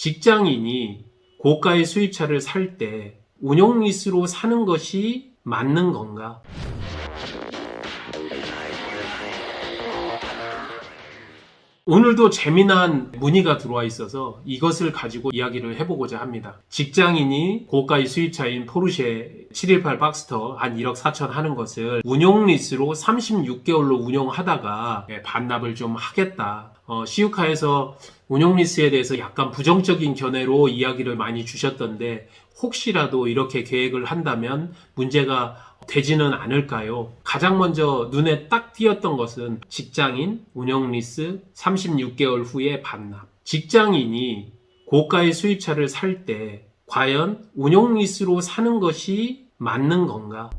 직장인이 고가의 수입차를 살 때 운용 리스로 사는 것이 맞는 건가? 오늘도 재미난 문의가 들어와 있어서 이것을 가지고 이야기를 해보고자 합니다. 직장인이 고가의 수입차인 포르쉐 718 박스터 한 1억 4천 하는 것을 운용 리스로 36개월로 운용하다가 예, 반납을 좀 하겠다. 어, 시우카에서 운용 리스에 대해서 약간 부정적인 견해로 이야기를 많이 주셨던데 혹시라도 이렇게 계획을 한다면 문제가 되지는 않을까요? 가장 먼저 눈에 딱 띄었던 것은 직장인 운영 리스 36개월 후에 반납. 직장인이 고가의 수입차를 살 때 과연 운용 리스로 사는 것이 맞는 건가?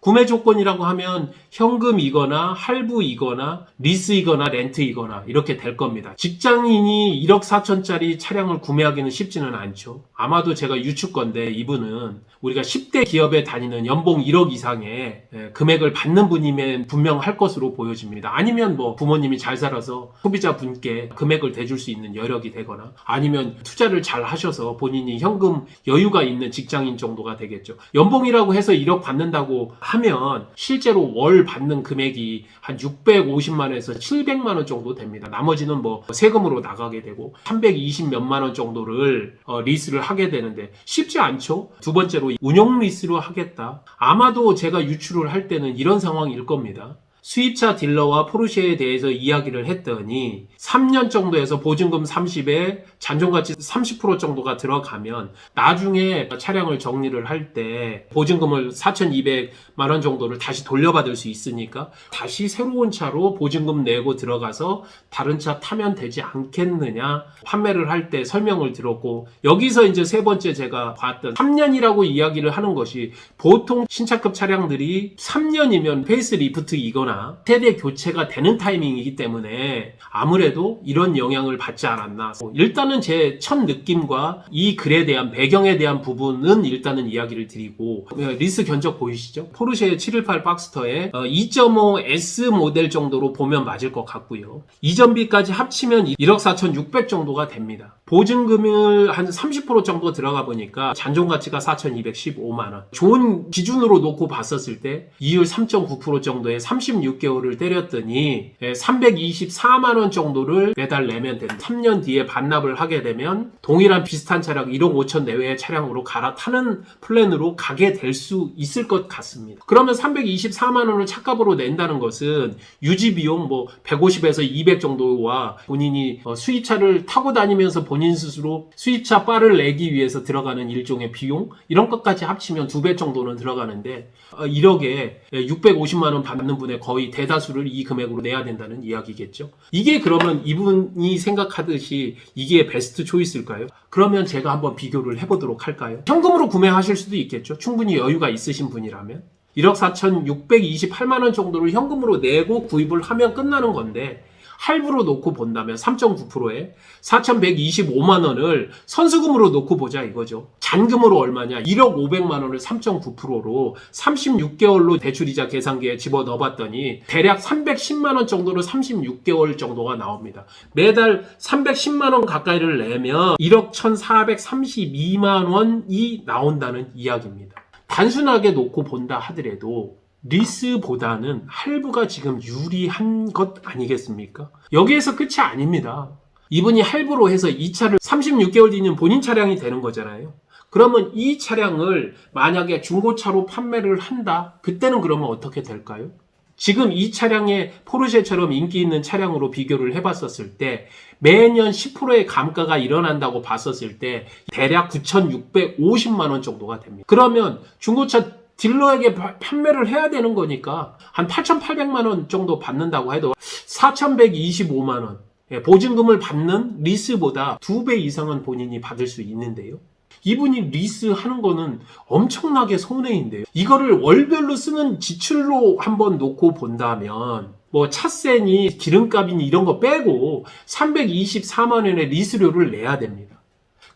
구매 조건이라고 하면 현금이거나 할부이거나 리스이거나 렌트이거나 이렇게 될 겁니다. 직장인이 1억 4천짜리 차량을 구매하기는 쉽지는 않죠. 아마도 제가 유추건데 이분은 우리가 10대 기업에 다니는 연봉 1억 이상의 예, 금액을 받는 분이면 분명 할 것으로 보여집니다. 아니면 뭐 부모님이 잘 살아서 소비자 분께 금액을 대줄 수 있는 여력이 되거나 아니면 투자를 잘 하셔서 본인이 현금 여유가 있는 직장인 정도가 되겠죠. 연봉이라고 해서 1억 받는다고 하면 실제로 월 받는 금액이 한 650만에서 700만 원 정도 됩니다. 나머지는 뭐 세금으로 나가게 되고 320 몇만 원 정도를 어, 리스를 하게 되는데 쉽지 않죠. 두 번째로 운용 리스로 하겠다. 아마도 제가 유출을 할 때는 이런 상황일 겁니다. 수입차 딜러와 포르쉐에 대해서 이야기를 했더니 3년 정도에서 보증금 30에 잔존가치 30% 정도가 들어가면 나중에 차량을 정리를 할 때 보증금을 4,200만 원 정도를 다시 돌려받을 수 있으니까 다시 새로운 차로 보증금 내고 들어가서 다른 차 타면 되지 않겠느냐 판매를 할 때 설명을 들었고 여기서 이제 세 번째 제가 봤던 3년이라고 이야기를 하는 것이 보통 신차급 차량들이 3년이면 페이스 리프트 이거나 세대 교체가 되는 타이밍이기 때문에 아무래도 이런 영향을 받지 않았나. 뭐 일단은 제 첫 느낌과 이 글에 대한 배경에 대한 부분은 일단은 이야기를 드리고 어, 리스 견적 보이시죠? 포르쉐 718 박스터의 2.5 S 모델 정도로 보면 맞을 것 같고요. 이전비까지 합치면 1억 4,600 정도가 됩니다. 보증금을 한 30% 정도 들어가 보니까 잔존 가치가 4,215만 원. 좋은 기준으로 놓고 봤었을 때 이율 3.9% 정도의 36개월을 때렸더니 324만 원 정도를 매달 내면 되는 3년 뒤에 반납을 하게 되면 동일한 비슷한 차량 1억 5천 내외의 차량으로 갈아타는 플랜으로 가게 될 수 있을 것 같습니다. 그러면 324만 원을 차값으로 낸다는 것은 유지 비용 뭐 150에서 200 정도와 본인이 어, 수입차를 타고 다니면서 본인 스스로 수입차 바를 내기 위해서 들어가는 일종의 비용 이런 것까지 합치면 두 배 정도는 들어가는데 1억에 650만 원 받는 분의 거의 대다수를 이 금액으로 내야 된다는 이야기겠죠. 이게 그러면 이분이 생각하듯이 이게 베스트 초이스일까요? 그러면 제가 한번 비교를 해보도록 할까요? 현금으로 구매하실 수도 있겠죠. 충분히 여유가 있으신 분이라면. 1억 4,628만 원 정도를 현금으로 내고 구입을 하면 끝나는 건데 할부로 놓고 본다면 3.9%에 4,125만 원을 선수금으로 놓고 보자 이거죠. 잔금으로 얼마냐? 1억 500만 원을 3.9%로 36개월로 대출이자 계산기에 집어 넣어봤더니 대략 310만 원 정도로 36개월 정도가 나옵니다. 매달 310만 원 가까이를 내면 1억 1,432만 원이 나온다는 이야기입니다. 단순하게 놓고 본다 하더라도 리스보다는 할부가 지금 유리한 것 아니겠습니까? 여기에서 끝이 아닙니다. 이분이 할부로 해서 이 차를 36개월 뒤는 본인 차량이 되는 거잖아요. 그러면 이 차량을 만약에 중고차로 판매를 한다? 그때는 그러면 어떻게 될까요? 지금 이 차량의 포르쉐처럼 인기 있는 차량으로 비교를 해봤었을 때 매년 10%의 감가가 일어난다고 봤었을 때 대략 9,650만 원 정도가 됩니다. 그러면 중고차 딜러에게 파- 판매를 해야 되는 거니까 한 8,800만 원 정도 받는다고 해도 4,125만 원 예, 보증금을 받는 리스보다 두 배 이상은 본인이 받을 수 있는데요. 이분이 리스 하는 거는 엄청나게 손해인데요. 이거를 월별로 쓰는 지출로 한번 놓고 본다면 뭐 차세니 기름값이니 이런 거 빼고 324만 원의 리스료를 내야 됩니다.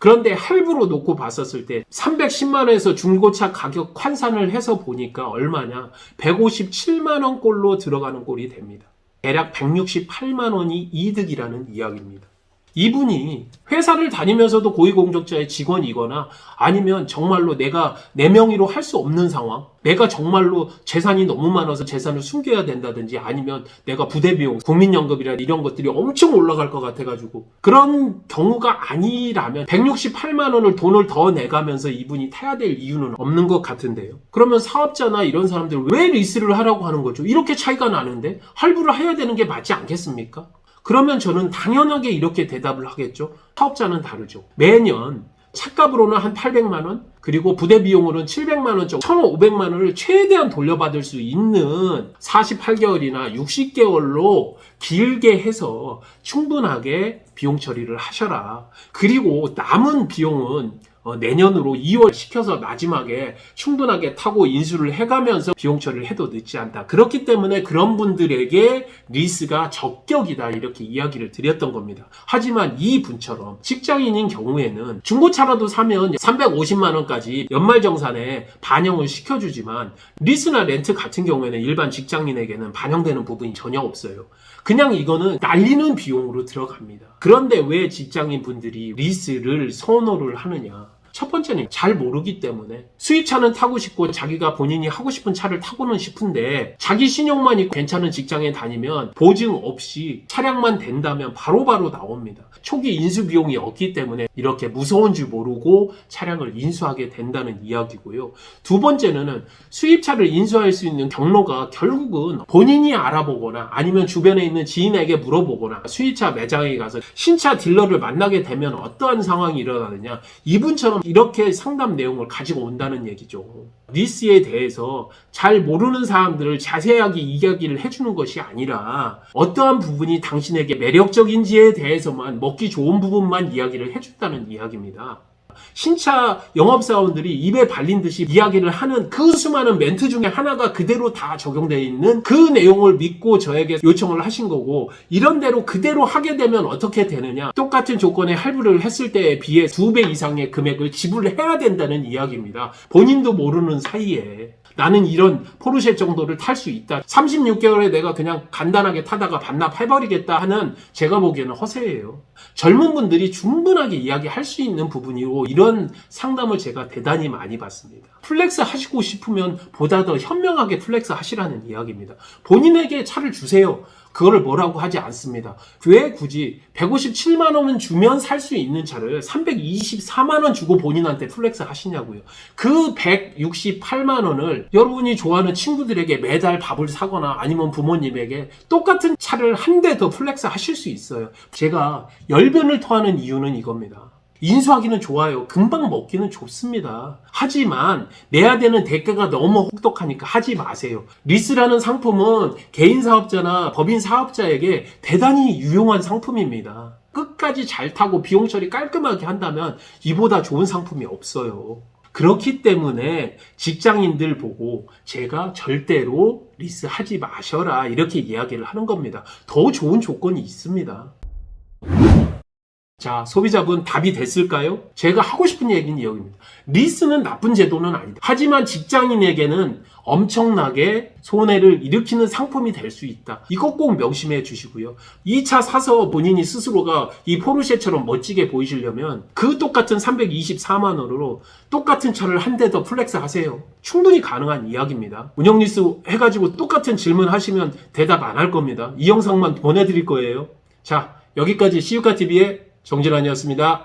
그런데 할부로 놓고 봤었을 때 310만 원에서 중고차 가격 환산을 해서 보니까 얼마냐? 157만 원 꼴로 들어가는 꼴이 됩니다. 대략 168만 원이 이득이라는 이야기입니다. 이분이 회사를 다니면서도 고위공직자의 직원이거나 아니면 정말로 내가 내 명의로 할 수 없는 상황, 내가 정말로 재산이 너무 많아서 재산을 숨겨야 된다든지 아니면 내가 부대 비용, 국민연금이라 이런 것들이 엄청 올라갈 것 같아가지고 그런 경우가 아니라면 168만 원을 돈을 더 내가면서 이분이 타야 될 이유는 없는 것 같은데요. 그러면 사업자나 이런 사람들 왜 리스를 하라고 하는 거죠? 이렇게 차이가 나는데 할부를 해야 되는 게 맞지 않겠습니까? 그러면 저는 당연하게 이렇게 대답을 하겠죠. 사업자는 다르죠. 매년 차값으로는 한 800만 원, 그리고 부대 비용으로는 700만 원 정도, 1,500만 원을 최대한 돌려받을 수 있는 48개월이나 60개월로 길게 해서 충분하게 비용 처리를 하셔라. 그리고 남은 비용은 어, 내년으로 2월 시켜서 마지막에 충분하게 타고 인수를 해가면서 비용 처리를 해도 늦지 않다. 그렇기 때문에 그런 분들에게 리스가 적격이다 이렇게 이야기를 드렸던 겁니다. 하지만 이 분처럼 직장인인 경우에는 중고차라도 사면 350만 원까지 연말정산에 반영을 시켜주지만 리스나 렌트 같은 경우에는 일반 직장인에게는 반영되는 부분이 전혀 없어요. 그냥 이거는 날리는 비용으로 들어갑니다. 그런데 왜 직장인 분들이 리스를 선호를 하느냐? 첫 번째는 잘 모르기 때문에 수입차는 타고 싶고 자기가 본인이 하고 싶은 차를 타고는 싶은데 자기 신용만 있고 괜찮은 직장에 다니면 보증 없이 차량만 된다면 바로 바로 나옵니다. 초기 인수 비용이 없기 때문에 이렇게 무서운 줄 모르고 차량을 인수하게 된다는 이야기고요. 두 번째는 수입차를 인수할 수 있는 경로가 결국은 본인이 알아보거나 아니면 주변에 있는 지인에게 물어보거나 수입차 매장에 가서 신차 딜러를 만나게 되면 어떠한 상황이 일어나느냐 이분처럼 이렇게 상담 내용을 가지고 온다는 얘기죠. 리스에 대해서 잘 모르는 사람들을 자세하게 이야기를 해주는 것이 아니라 어떠한 부분이 당신에게 매력적인지에 대해서만 먹기 좋은 부분만 이야기를 해준다는 이야기입니다. 신차 영업사원들이 입에 발린 듯이 이야기를 하는 그 수많은 멘트 중에 하나가 그대로 다 적용되어 있는 그 내용을 믿고 저에게 요청을 하신 거고 이런 대로 그대로 하게 되면 어떻게 되느냐. 똑같은 조건에 할부를 했을 때에 비해 두 배 이상의 금액을 지불해야 된다는 이야기입니다. 본인도 모르는 사이에 나는 이런 포르쉐 정도를 탈 수 있다 36개월에 내가 그냥 간단하게 타다가 반납해버리겠다 하는 제가 보기에는 허세예요 젊은 분들이 충분하게 이야기할 수 있는 부분이고 이런 상담을 제가 대단히 많이 받습니다. 플렉스 하시고 싶으면 보다 더 현명하게 플렉스 하시라는 이야기입니다. 본인에게 차를 주세요. 그거를 뭐라고 하지 않습니다. 왜 굳이 157만 원은 주면 살 수 있는 차를 324만 원 주고 본인한테 플렉스 하시냐고요. 그 168만 원을 여러분이 좋아하는 친구들에게 매달 밥을 사거나 아니면 부모님에게 똑같은 차를 한 대 더 플렉스 하실 수 있어요. 제가 열변을 토하는 이유는 이겁니다. 인수하기는 좋아요. 금방 먹기는 좋습니다. 하지만 내야 되는 대가가 너무 혹독하니까 하지 마세요. 리스라는 상품은 개인 사업자나 법인 사업자에게 대단히 유용한 상품입니다. 끝까지 잘 타고 비용 처리 깔끔하게 한다면 이보다 좋은 상품이 없어요. 그렇기 때문에 직장인들 보고 제가 절대로 리스 하지 마셔라 이렇게 이야기를 하는 겁니다. 더 좋은 조건이 있습니다. 자, 소비자분 답이 됐을까요? 제가 하고 싶은 얘기는 여기입니다. 리스는 나쁜 제도는 아니다. 하지만 직장인에게는 엄청나게 손해를 일으키는 상품이 될 수 있다. 이것 꼭 명심해 주시고요. 이 차 사서 본인이 스스로가 이 포르쉐처럼 멋지게 보이시려면 그 똑같은 324만 원으로 똑같은 차를 한 대 더 플렉스 하세요. 충분히 가능한 이야기입니다. 운영 리스 해가지고 똑같은 질문 하시면 대답 안 할 겁니다. 이 영상만 보내드릴 거예요. 자, 여기까지 시우카TV의 정진환이었습니다.